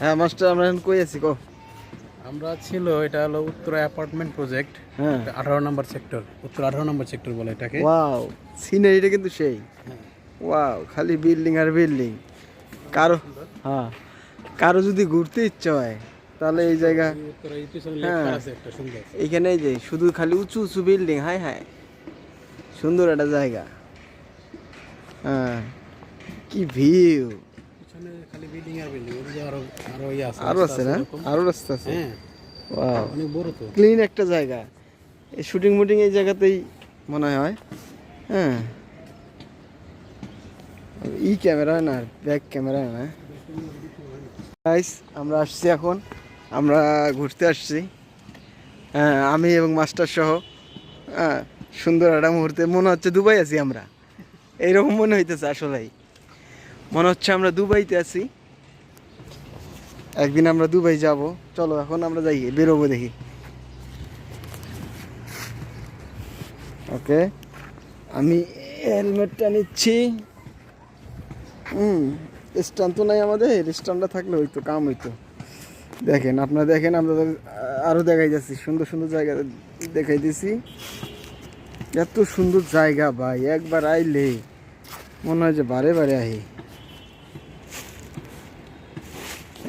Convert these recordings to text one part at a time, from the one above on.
হ্যাঁ মাস্টার আমরা এখন কই আছি কো আমরা ছিল এটা হলো উত্তরা অ্যাপার্টমেন্ট প্রজেক্ট হ্যাঁ। আঠারো নম্বর সেক্টর উত্তর আঠারো নম্বর সেক্টর বলে এটাকে। ওয়াও সিনারিটা কিন্তু সেই। হ্যাঁ। ওয়াও খালি বিল্ডিং আর বিল্ডিং। কারও হ্যাঁ কারও যদি ঘুরতে ইচ্ছা হয় তাহলে এই জায়গা হ্যাঁ। এইখানে যে শুধু খালি উঁচু উঁচু বিল্ডিং হাই হাই। সুন্দর একটা জায়গা। হ্যাঁ কি ভিউ। পিছনে খালি বিল্ডিং আর বিল্ডিং আরও আরও ইয়ে আছে আরও আছে না? আরও রাস্তা আছে? হ্যাঁ। ওয়াও অনেক বড় তো। ক্লিন একটা জায়গা। এই শুটিং মুটিং এই জায়গাতেই মনে হয়। হ্যাঁ। ই ক্যামেরা না ব্যাক ক্যামেরা না। গাইস আমরা আসছি এখন। আমরা ঘুরতে আসছি। হ্যাঁ আমি এবং মাস্টার সহ। হ্যাঁ সুন্দর একটা মুহূর্তে। মনে হচ্ছে দুবাই আছি আমরা। এইরকম মনে হইতেছে আসলেই। মনে হচ্ছে আমরা দুবাইতে আছি। একদিন আমরা দুবাই যাব। চলো, এখন আমরা যাই, বেরোবো দেখি। ওকে, আমি হেলমেটটা নিচ্ছি। হুম, স্ট্যান্ড তো নাই আমাদের, স্ট্যান্ডটা থাকলে হইতো, কাম হইতো। দেখেন, আপনারা দেখেন, আমরা আরও দেখাই যাচ্ছি। সুন্দর সুন্দর জায়গা দেখাই দিছি। এত সুন্দর জায়গা ভাই, একবার আইলে মনে হয় যে বারে বারে আহি।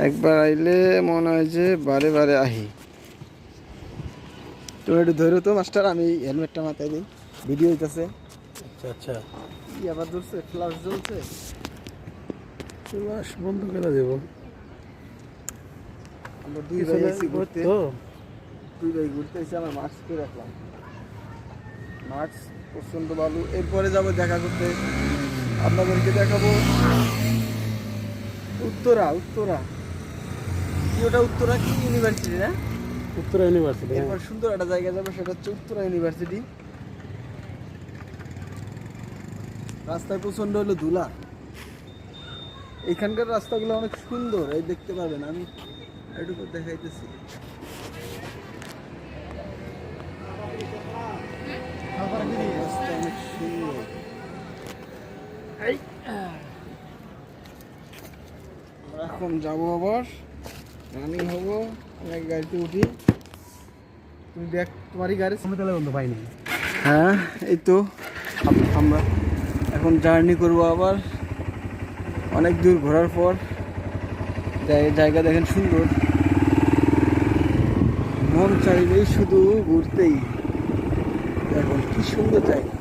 একবার আইলে মনে হয় যে বারে বারে আহি। তুমি একটু ধরো তো মাস্টার আমি হেলমেটটা মাথায় দিই ভিডিও হইতেছে। আচ্ছা আচ্ছা। কি আবার ধরছে ফ্লাশ জ্বলছে। চলাস বন্ধ করে দেবো। আমরা দুই ভাই আছি ঘুরতে। দুই ভাই ঘুরতে এসে আমরা মাস্ক করে রাখলাম। মাস্ক প্রচণ্ড বালু। এরপরে যাব দেখা করতে। আপনাদেরকে দেখাবো। উত্তরা উত্তরা। ওটা উত্তরা কি ইউনিভার্সিটি না? উত্তরা ইউনিভার্সিটি এরপর সুন্দর একটা জায়গা যাবে সেটা হচ্ছে উত্তরা ইউনিভার্সিটি রাস্তায় প্রচণ্ড হলো ধুলা। এখানকার রাস্তাগুলো অনেক সুন্দর এই দেখতে পারবেন আমি এটুকু দেখাইতেছি। অনেক সুন্দর। এখন যাব আবার। রানিং হব আমি গাড়িতে উঠি। তুমি ব্যাগ তোমারই গাড়ি। আমি তাহলে বন্ধু পাইনি। হ্যাঁ এই তো আমরা এখন জার্নি করব আবার। অনেক দূর ঘোরার পর। জায়গা দেখেন সুন্দর। মন চাইলেই শুধু ঘুরতেই। এখন কি সুন্দর জায়গা।